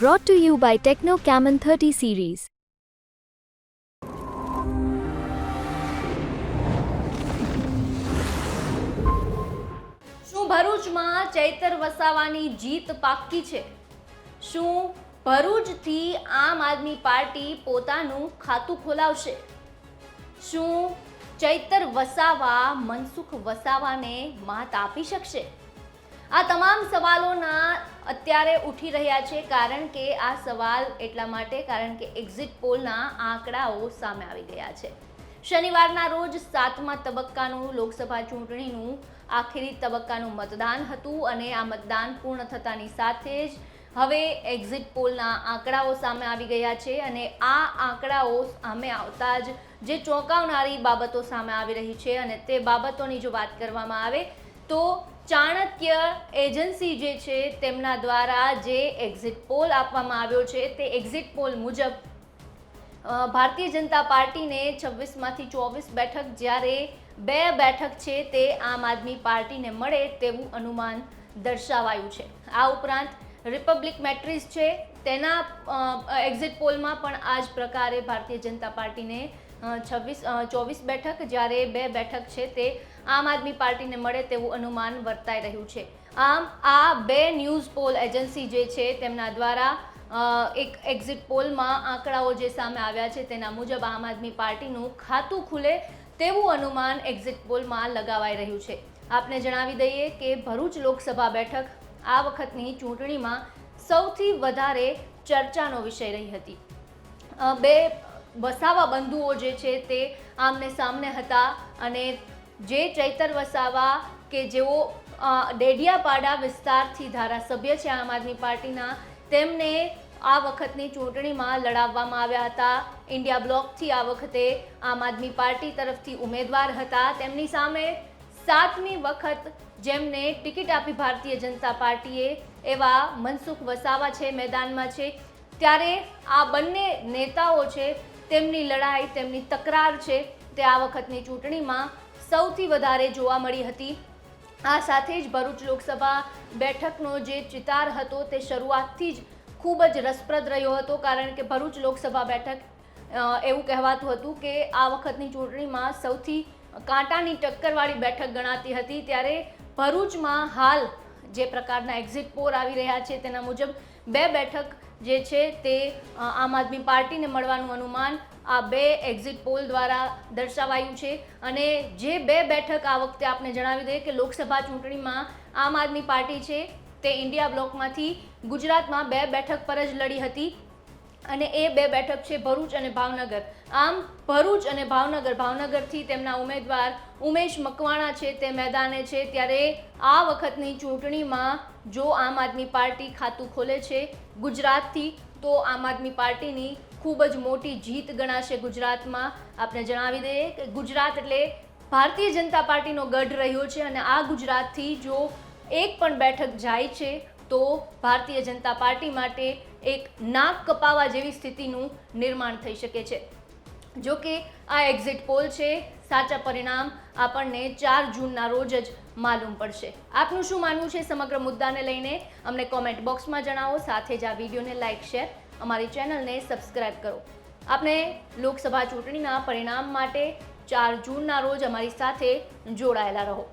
Brought to you by Techno Camon 30 series. શું ભરૂચમાં ચૈતર વસાવાની જીત પાક્કી છે? શું ભરૂચથી આમ આદમી પાર્ટી પોતાનું ખાતું ખોલાવશે? શું ચૈતર વસાવા મનસુખ વસાવાને માત આપી શકશે? આ તમામ સવાલોના અત્યારે ઉઠી રહ્યા છે કારણ કે આ સવાલ એટલા માટે કારણ કે એક્ઝિટ પોલના આંકડાઓ સામે આવી ગયા છે. શનિવારના રોજ સાતમા તબક્કાનું લોકસભા ચૂંટણીનું આખરી તબક્કાનું મતદાન હતું અને આ મતદાન પૂર્ણ થતાની સાથે જ હવે એક્ઝિટ પોલના આંકડાઓ સામે આવી ગયા છે અને આ આંકડાઓ સામે આવતા જ જે ચોંકાવનારી બાબતો સામે આવી રહી છે અને તે બાબતોની જો વાત કરવામાં આવે તો ચાણક્ય એજન્સી જે છે તેમના દ્વારા જે એક્ઝિટ પોલ આપવામાં આવ્યો છે તે એક્ઝિટ પોલ મુજબ ભારતીય જનતા પાર્ટીને છવ્વીસમાંથી ચોવીસ બેઠક જ્યારે બે બેઠક છે તે આમ આદમી પાર્ટીને મળે તેવું અનુમાન દર્શાવાયું છે. આ ઉપરાંત રિપબ્લિક મેટ્રિક્સ છે તેના એક્ઝિટ પોલમાં પણ આ જ પ્રકારે ભારતીય જનતા પાર્ટીને છવ્વીસ ચોવીસ બેઠક, જ્યારે બે બેઠક છે તે આમ આદમી પાર્ટીને મળે તેવું અનુમાન વર્તાઈ રહ્યું છે. આમ આ બે ન્યૂઝ પોલ એજન્સી જે છે તેમના દ્વારા એક એક્ઝિટ પોલમાં આંકડાઓ જે સામે આવ્યા છે તેના મુજબ આમ આદમી પાર્ટીનું ખાતું ખુલે તેવું અનુમાન એક્ઝિટ પોલમાં લગાવાઈ રહ્યું છે. આપને જણાવી દઈએ કે ભરૂચ લોકસભા બેઠક આ વખતની ચૂંટણીમાં સૌથી વધારે ચર્ચાનો વિષય રહી હતી. બે વસાવા બંધુઓ જે છે તે આમને સામને હતા અને જે ચૈતર વસાવા કે જેઓ ડેડિયાપાડા વિસ્તારથી ધારાસભ્ય છે આમ આદમી પાર્ટીના, તેમને આ વખતની ચૂંટણીમાં લડાવવામાં આવ્યા હતા. ઇન્ડિયા બ્લોકથી આ વખતે આમ આદમી પાર્ટી તરફથી ઉમેદવાર હતા. તેમની સામે સાતમી વખત જેમને ટિકિટ આપી ભારતીય જનતા પાર્ટીએ એવા મનસુખ વસાવા છે, મેદાનમાં છે. ત્યારે આ બંને નેતાઓ છે તેમની લડાઈ, તેમની તકરાર છે તે આ વખતની ચૂંટણીમાં સૌથી વધારે જોવા મળી હતી. આ સાથે જ ભરૂચ લોકસભા બેઠકનો જે ચિતાર હતો તે શરૂઆતથી જ ખૂબ જ રસપ્રદ રહ્યો હતો, કારણ કે ભરૂચ લોકસભા બેઠક એવું કહેવાતું હતું કે આ વખતની ચૂંટણીમાં સૌથી કાંટાની ટક્કરવાળી બેઠક ગણાતી હતી. ત્યારે ભરૂચમાં હાલ જે પ્રકારના એક્ઝિટ પોર આવી રહ્યા છે તેના મુજબ બે બેઠક જે છે તે આમ આદમી પાર્ટીને મળવાનું અનુમાન આ બે એક્ઝિટ પોલ દ્વારા દર્શાવાયું છે. અને જે બે બેઠક આ વખતે આપને જણાવી દઈએ કે લોકસભા ચૂંટણીમાં આમ આદમી પાર્ટી છે તે ઇન્ડિયા બ્લોકમાંથી ગુજરાતમાં બે બેઠક પર જ લડી હતી. અને એ બે બેઠક છે ભરૂચ અને ભાવનગર. આમ ભરૂચ અને ભાવનગર, ભાવનગરથી તેમના ઉમેદવાર ઉમેશ મકવાણા છે તે મેદાને છે. ત્યારે આ વખતની ચૂંટણીમાં જો આમ આદમી પાર્ટી ખાતું ખોલે છે ગુજરાતથી, તો આમ આદમી પાર્ટીની ખૂબ જ મોટી જીત ગણાશે ગુજરાતમાં. આપણે જણાવી દઈએ કે ગુજરાત એટલે ભારતીય જનતા પાર્ટીનો ગઢ રહ્યો છે અને આ ગુજરાતથી જો એક પણ બેઠક જાય છે તો ભારતીય જનતા પાર્ટી માટે એક નાક કપાવા જેવી સ્થિતિનું નિર્માણ થઈ શકે છે. જો કે આ એક્ઝિટ પોલ છે, સાચા પરિણામ આપણને ચાર જૂનના રોજ જ માલુમ પડશે. આપનું શું માનવું છે સમગ્ર મુદ્દાને લઈને? અમને કોમેન્ટ બોક્સમાં જણાવો, સાથે જ આ વિડીયોને લાઇક શેર અમારી ચેનલને સબસ્ક્રાઇબ કરો. આપને લોકસભા ચૂંટણીના પરિણામ માટે ચાર જૂનના રોજ અમારી સાથે જોડાયેલા રહો.